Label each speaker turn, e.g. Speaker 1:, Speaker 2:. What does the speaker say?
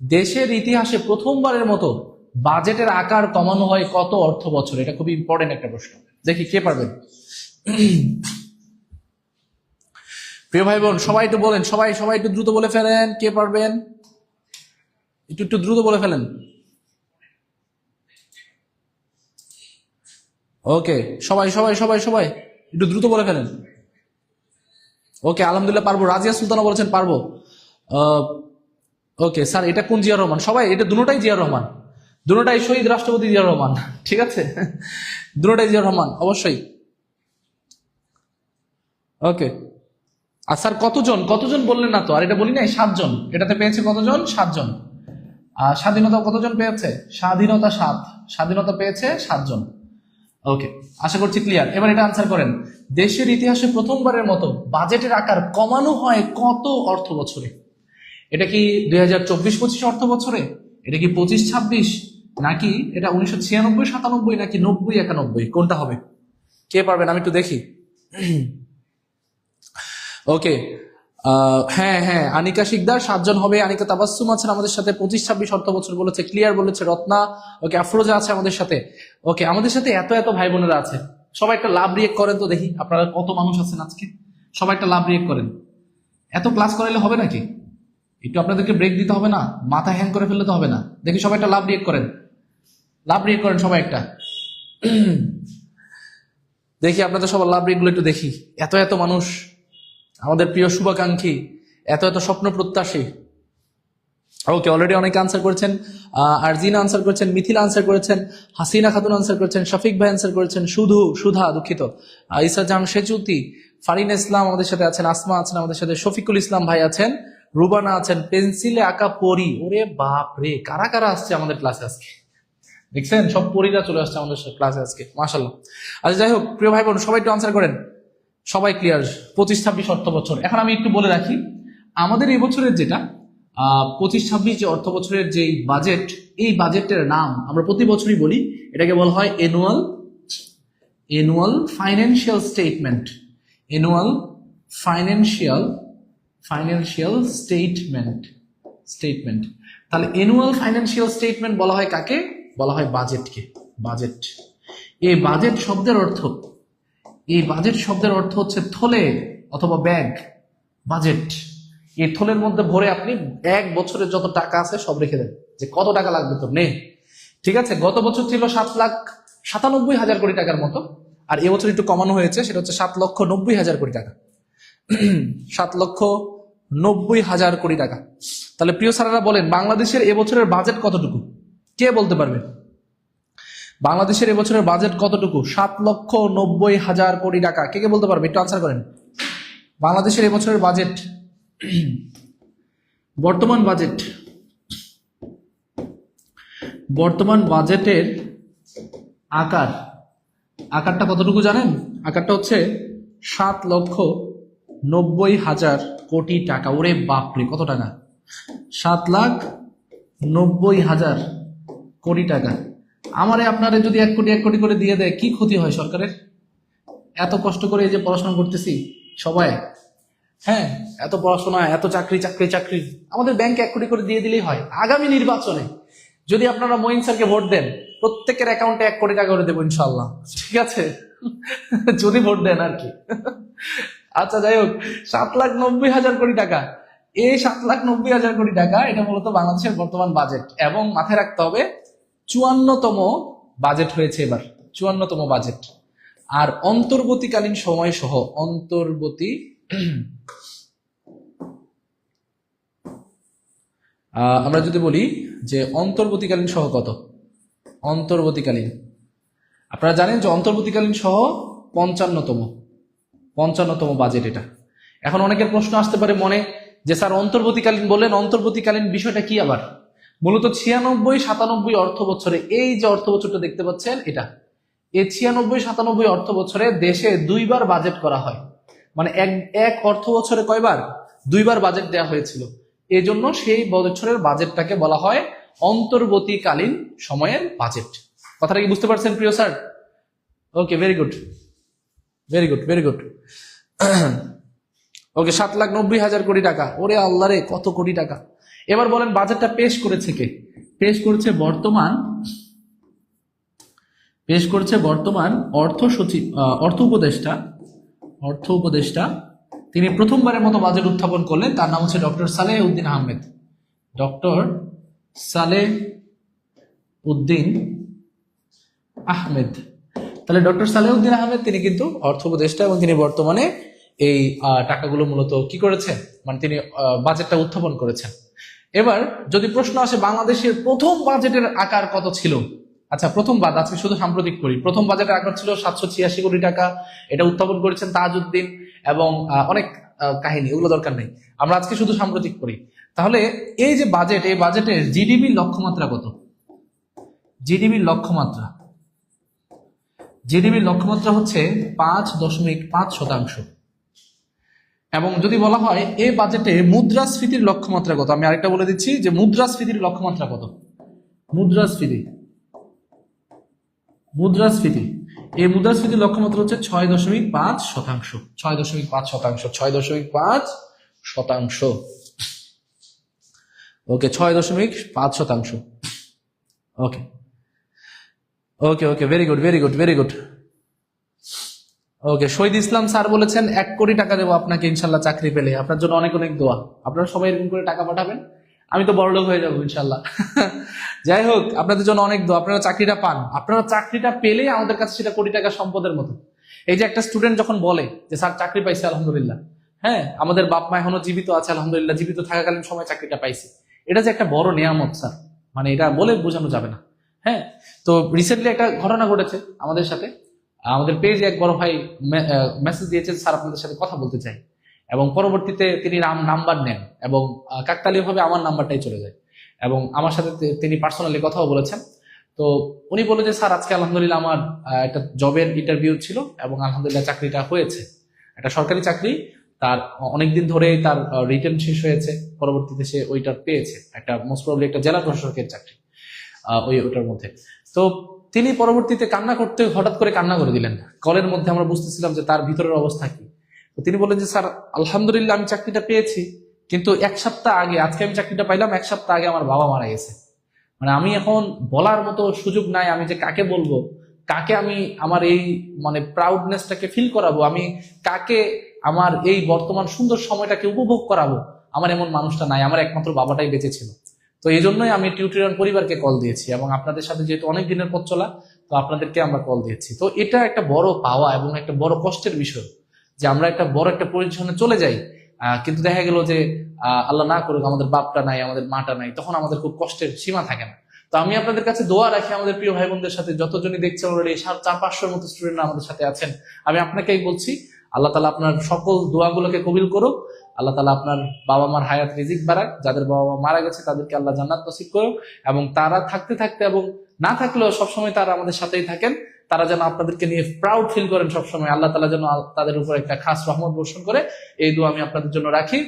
Speaker 1: দেশের ইতিহাসে প্রথমবারের মতো বাজেটের আকার কমানো হয় কত অর্থ বছর? এটা খুবই ইম্পর্টেন্ট একটা প্রশ্ন। দেখি, কে পারবেন প্রিয় ভাই বোন সবাই একটু বলেন, সবাই সবাই একটু দ্রুত বলে ফেলেন, কে পারবেন? একটু একটু দ্রুত বলে ফেলেন। ওকে, সবাই সবাই সবাই সবাই, একটু দ্রুত বলে ফেলেন। ওকে, আলহামদুলিল্লাহ পারব। রাজিয়া সুলতানা বলেছেন পারব। ওকে স্যার এটা কোন জিয়া রহমান? সবাই, এটা দুটোটাই জিয়া রহমান। দুটোটাই শহীদ রাষ্ট্রপতি জিয়া রহমান। ঠিক আছে? দুটোটাই জিয়া রহমান, অবশ্যই। ওকে আর স্যার কতজন? কতজন বললেন না তো? আর এটা বলি নাই, সাতজন। এটাতে পেয়েছে কতজন? সাতজন। আর স্বাধীনতা কতজন পেয়েছে? স্বাধীনতা সাত। স্বাধীনতা পেয়েছে সাতজন। ওকে আশা করছি ক্লিয়ার এবার এটা আনসার করেন। দেশের ইতিহাসে প্রথমবারের মতো বাজেটের আকার কমানো হয় কত অর্থ বছরে এটা কি দুই হাজার চব্বিশ পঁচিশ অর্থ বছরে এটা কি পঁচিশ ছাব্বিশ? নাকি এটা উনিশশো ছিয়ানব্বই, সাতানব্বই, নাকি নব্বই, একানব্বই? কোনটা হবে? কে পারবেন? আমি একটু দেখি। ওকে। হ্যাঁ হ্যাঁ আনিকা শিকদার সাতজন হবে। আনিকা তাবাসুম আছেন আমাদের সাথে। পঁচিশ ছাব্বিশ অর্থ বছর বলেছে, ক্লিয়ার বলেছে রত্না। ওকে, আফরোজা আছে আমাদের সাথে। ওকে, আমাদের সাথে এত এত ভাই বোনেরা আছে। সবাই একটা লাভ রিয়েক্ট করেন তো দেখি আপনারা কত মানুষ আছেন আজকে? সবাই একটা লাভ রিয়েক্ট করেন। এত ক্লাস করাইলে হবে নাকি? একটু আপনাদেরকে ব্রেক দিতে হবে না? মাথা হ্যাং করে ফেললে তো হবে না। দেখি সবাই একটা লাভ রিয়েক্ট করেন। লাভ রিয়েক্ট করেন সবাই একটা। দেখি আপনাদের সবার লাভ রিয়েক্টগুলো একটু দেখি। এত এত মানুষ, আমাদের প্রিয় শুভাকাঙ্ক্ষী, এত এত স্বপ্ন প্রত্যাশী। ওকে অলরেডি অনেকে আনসার করেছেন আরজিনা আনসার করেছেন, মিথিল আনসার করেছেন, হাসিনা খাতুন আনসার করেছেন, শফিক ভাই আনসার করেছেন, শুধু, সুধা, দুঃখিত। ইসা জাহান সেচুতি ফারিন ইসলাম আমাদের সাথে আছেন, আসমা আছেন আমাদের সাথে, শফিকুল ইসলাম ভাই আছেন। রুবানা আছেন, পেন্সিলে আঁকা পরি। ওরে বাপ রে কারা কারা আসছে আমাদের ক্লাসে আজকে? দেখছেন? সব পরীরা চলে আসছে আমাদের ক্লাসে আজকে মাসাল্লাহ আচ্ছা যাই হোক, প্রিয় ভাই বোন, সবাই একটু আনসার করেন। সবাই ক্লিয়ার পঁচিশ ছাব্বিশ অর্থ বছর। এখন আমি একটু বলে রাখি, আমাদের এই বছরের যেটা পঁচিশ ছাব্বিশ যে অর্থ বছরের যে বাজেট এই বাজেটের নাম আমরা প্রতি বছরই বলি, এটাকে বলা হয় annual annual financial statement annual financial financial statement statement তাহলে অ্যানুয়াল ফাইন্যান্সিয়াল স্টেটমেন্ট বলা হয় কাকে? বলা হয় বাজেটকে, বাজেট। এই বাজেট শব্দের অর্থ, এই বাজেট শব্দের অর্থ হচ্ছে থলে অথবা ব্যাগ, বাজেট। এই থলের মধ্যে ভরে আপনি এক বছরের যত টাকা আছে সব রেখে দেন, যে কত টাকা লাগবে তো নে। ঠিক আছে? গত বছর ছিল সাত লাখ সাতানব্বই হাজার কোটি টাকার মতো, আর এবছর একটু কমানো হয়েছে, সেটা হচ্ছে সাত লক্ষ নব্বই হাজার কোটি টাকা। সাত লক্ষ নব্বই হাজার কোটি টাকা। তাহলে প্রিয় স্যারেরা বলেন, বাংলাদেশের এবছরের বাজেট কতটুকু? কে বলতে পারবে? বাংলাদেশের এবছরের বাজেট কতটুকু? সাত লক্ষ নব্বই হাজার কোটি টাকা। কে কে বলতে পারবে? একটু আনসার করেন। বাংলাদেশের এবছরের বাজেট, বর্তমান বাজেট, বর্তমান বাজেটের আকার। আকারটা কতটুকু জানেন? আকারটা হচ্ছে সাত লক্ষ নব্বই হাজার কোটি টাকা। ওরে বাপরে, কত টাকা? সাত লাখ নব্বই হাজার কোটি টাকা। আমারে আপনারে যদি এক কোটি এক কোটি করে দিয়ে দেয়, কি ক্ষতি হয় সরকারের? এত কষ্ট করে এই যে পড়াশোনা করতেছি সবাই। হ্যাঁ এত পড়াশোনা, এত চাকরি চাকরি চাকরি। আমাদের ব্যাংকে এক কোটি করে দিয়ে দিলেই হয়। আগামী নির্বাচনে যদি আপনারা মঈন স্যারকে ভোট দেন, প্রত্যেকের অ্যাকাউন্টে এক কোটি টাকা করে দেবো ইনশাল্লাহ ঠিক আছে? যদি ভোট দেন আর কি। আচ্ছা যাই হোক, সাত লাখ নব্বই হাজার কোটি টাকা। এই সাত লাখ নব্বই হাজার কোটি টাকা, এটা মূলত বাংলাদেশের বর্তমান বাজেট এবং মাথায় রাখতে হবে, চুয়ান্নতম বাজেট হয়েছে এবার, চুয়ান্নতম বাজেট। আর অন্তর্বর্তীকালীন সময় সহ, অন্তর্বর্তী আমরা যদি বলি যে অন্তর্বর্তীকালীন সহ কত? অন্তর্বর্তীকালীন। আপনারা জানেন যে অন্তর্বর্তীকালীন সহ পঞ্চান্নতম। পঞ্চান্নতম বাজেট এটা। এখন অনেকের প্রশ্ন আসতে পারে মনে যে, স্যার, অন্তর্বর্তীকালীন বললেন, অন্তর্বর্তীকালীন বিষয়টা কি আবার? মূলত ছিয়ানব্বই, সাতানব্বই অর্থ বছরে, এই যে অর্থ বছরটা দেখতে পাচ্ছেন, এটা। এই ছিয়ানব্বই, সাতানব্বই অর্থ বছরে দেশে দুইবার বাজেট করা হয়। মানে এক এক অর্থ বছরে কয়বার? দুইবার বাজেট দেওয়া হয়েছিল। এই জন্য সেই বছরের বাজেটটাকে বলা হয় অন্তর্বর্তীকালীন সময়ের বাজেট কথাটা কি বুঝতে পারছেন প্রিয় sir? Okay very good very good very good okay সাত লাখ নব্বই হাজার কোটি টাকা। ওরে আল্লাহ রে, কত কোটি টাকা। এবার বলেন বাজেটটা পেশ করেছে কে? পেশ করেছে বর্তমান, পেশ করছে বর্তমান অর্থ সচিব অর্থ উপদেষ্টা অর্থ উপদেষ্টা। তিনি প্রথমবারের মতো বাজেট উত্থাপন করলেন। তার নাম হচ্ছে ডক্টর সালেহ উদ্দিন আহমেদ। ডক্টর সালেহ উদ্দিন আহমেদ। তাহলে ডক্টর সালেউদ্দিন আহমেদ, তিনি কিন্তু অর্থ উপদেষ্টা এবং তিনি বর্তমানে এই টাকাগুলো মূলত কি করেছেন? মানে তিনি বাজেটটা উত্থাপন করেছেন। এবার যদি প্রশ্ন আসে, বাংলাদেশের প্রথম বাজেটের আকার কত ছিল? আচ্ছা প্রথম বাদ আজকে শুধু সাম্প্রতিক করি। প্রথম বাজেটের আকার ছিল সাতশো ছিয়াশি কোটি টাকা, এটা উত্থাপন করেছেন তাজউদ্দিন এবং অনেক কাহিনী ওগুলো দরকার নেই। আমরা আজকে শুধু সাম্প্রতিক করি। তাহলে এই যে বাজেট, এই বাজেটের জিডিপির লক্ষ্যমাত্রা কত? জিডিপির লক্ষ্যমাত্রা জিডিপির লক্ষ্যমাত্রা হচ্ছে পাঁচ দশমিক পাঁচ শতাংশ। এবং যদি বলা হয় এই বাজেটে মুদ্রাস্ফীতির লক্ষ্যমাত্রা কত? আমি আরেকটা বলে দিচ্ছি যে মুদ্রাস্ফীতির লক্ষ্যমাত্রা কত? মুদ্রাস্ফীতি। মুদ্রাস্ফীতি। এই মুদ্রাস্ফীতির লক্ষ্যমাত্রা হচ্ছে ছয় দশমিক পাঁচ শতাংশ। ছয় দশমিক পাঁচ শতাংশ। ছয় দশমিক পাঁচ শতাংশ। ওকে, ছয় দশমিক পাঁচ শতাংশ। Okay. Okay okay very good very good very good okay Shahid Islam sir বলেছেন, এক কোটি টাকা দেবো আপনাকে, ইনশাল্লাহ চাকরি পেলে। আপনার জন্য অনেক অনেক দোয়া। আপনারা সবাই এরকম করে টাকা পাঠাবেন, আমি তো বড়লোক হয়ে যাব, ইনশাল্লাহ। যাই হোক, আপনাদের জন্য অনেক দোয়া। আপনারা চাকরিটা পান। আপনারা চাকরিটা পেলে আমাদের কাছে সেটা কোটি টাকা সম্পদের মতো। এই যে একটা স্টুডেন্ট যখন বলে যে, স্যার, চাকরি পাইছে, আলহামদুলিল্লাহ। হ্যাঁ আমাদের বাপ মা এখনও জীবিত আছে, আলহামদুলিল্লাহ, জীবিত থাকাকালীন সময় চাকরিটা পাইছে। এটা যে একটা বড় নিয়ামত, স্যার। মানে এটা বলে বোঝানো যাবে না। হ্যাঁ তো রিসেন্টলি একটা ঘটনা ঘটেছে আমাদের সাথে। আমাদের পেজে এক বড় ভাই মেসেজ দিয়েছেন, স্যার, আপনাদের সাথে কথা বলতে চাই। এবং পরবর্তীতে তিনি নাম নাম্বার নেন এবং কাকতালীয় ভাবে আমার নাম্বারটাই চলে যায়। এবং আমার সাথে তিনি পার্সোনালি কথাও বলেছেন। তো উনি বলে যে, স্যার, আজকে আলহামদুলিল্লাহ আমার একটা জবের ইন্টারভিউ ছিল এবং আলহামদুলিল্লাহ চাকরিটা হয়েছে। একটা সরকারি চাকরি, তার অনেকদিন ধরেই তার রিটার্ন শেষ হয়েছে। পরবর্তীতে সে ওইটা পেয়েছে। একটা মোস্ট প্রবলি একটা জেলা প্রশাসকের চাকরি। ওই ওটার মধ্যে। তো তিনি পরবর্তীতে কান্না করতে, হঠাৎ করে কান্না করে দিলেন। কলের মধ্যে আমরা বুঝতেছিলাম যে তার ভিতরের অবস্থা কি। তো তিনি বললেন যে, স্যার, আলহামদুলিল্লাহ আমি চাকরিটা পেয়েছি, কিন্তু এক সপ্তাহ আগে, আজকে আমি চাকরিটা পাইলাম, এক সপ্তাহ আগে আমার বাবা মারা গেছে। মানে আমি এখন বলার মতো সুযোগ নাই, আমি যে কাকে বলব, কাকে আমি আমার এই মানে প্রাউডনেসটাকে ফিল করাবো, আমি কাকে আমার এই বর্তমান সুন্দর সময়টাকে উপভোগ করাবো, আমার এমন মানুষটা নাই, আমার একমাত্র বাবাটাই বেঁচে ছিল। তো এই জন্যই আমি টিউটোরিয়াল পরিবারকে কল দিয়েছি এবং আপনাদের সাথে যেহেতু অনেক দিনের পথ চলা, তো আপনাদেরকে আমরা কল দিয়েছি। তো এটা একটা বড় পাওয়া এবং একটা বড় কষ্টের বিষয় যে আমরা একটা বড় একটা পরিচ্ছন্নে চলে যাই কিন্তু দেখা গেল যে আল্লাহ না করুক, আমাদের বাপটা নাই, আমাদের মাটা নাই, তখন আমাদের খুব কষ্টের সীমা থাকে না। তো আমি আপনাদের কাছে দোয়া রাখি আমাদের প্রিয় ভাই বোনদের সাথে, যতজনই দেখছেন অলরেডি চার, পাঁচশোর মতো স্টুডেন্ট আমাদের সাথে আছেন। আমি আপনাকেই বলছি, আল্লাহ তালা আপনার সকল দোয়াগুলোকে কবিল করুক আল্লাহ তালা আপনার বাবা মার হায়াত রিজিক বাড়াক, যাদের বাবা মা মারা গেছে তাদেরকে আল্লাহ জান্নাত নসিব করুক এবং তারা থাকতে থাকতে এবং না থাকলেও সবসময় তারা আমাদের সাথেই থাকেন। তারা যেন আপনাদেরকে নিয়ে প্রাউড ফিল করেন সবসময়। আল্লাহ তালা যেন তাদের উপর একটা খাস রহমত বর্ষণ করে। এই দু আমি আপনাদের জন্য রাখি।